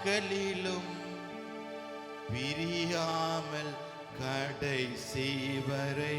நாட்களிலும் பிரியாமல் கடைசி வரை.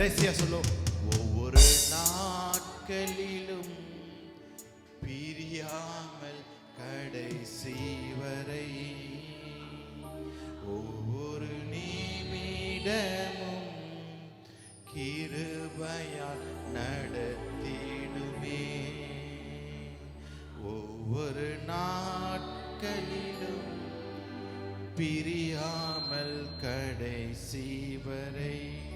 கடைசியா சொல்லும் ஒவ்வொரு நாட்களிலும் பிரியாமல் கடைசி வரை ஒவ்வொரு நிமிடமும் கிருபையால் நடத்திடுமே. ஒவ்வொரு நாட்களிலும் பிரியாமல் கடைசி வரை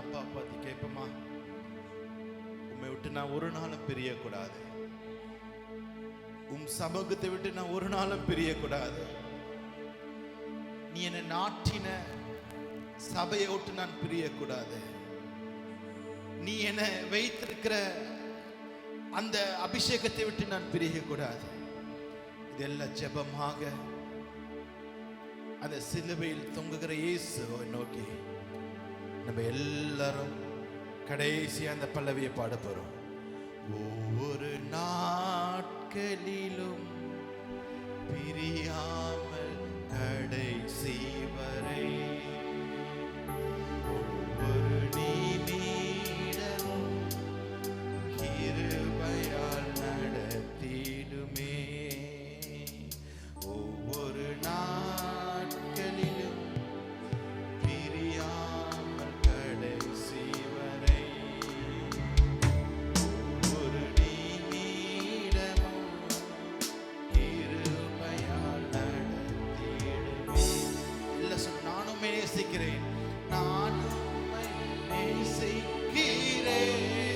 அப்பா பார்த்து கேட்போமா உம்மை விட்டு நான் ஒரு நாளும் பிரியக்கூடாது. உம் சமூகத்தை விட்டு நான் ஒரு நாளும் பிரியக்கூடாது. நீ என்னை நாட்டின சபையை விட்டு நான் பிரியக்கூடாது. நீ என்னை வைத்திருக்கிற அந்த அபிஷேகத்தை விட்டு நான் பிரியக்கூடாது. இதெல்லாம் ஜெபமாக அந்த சிலுவையில் தொங்குகிற இயேசுவை நோக்கி. நம்ம எல்லாரும் கடைசி அந்த பல்லவியை பாட போறோம். ஒவ்வொரு நாட்களிலும் பிரியாமல் கடைசி வரை நேசிக்கிறேன். நான் உண்மை நேசிக்கிறேன்.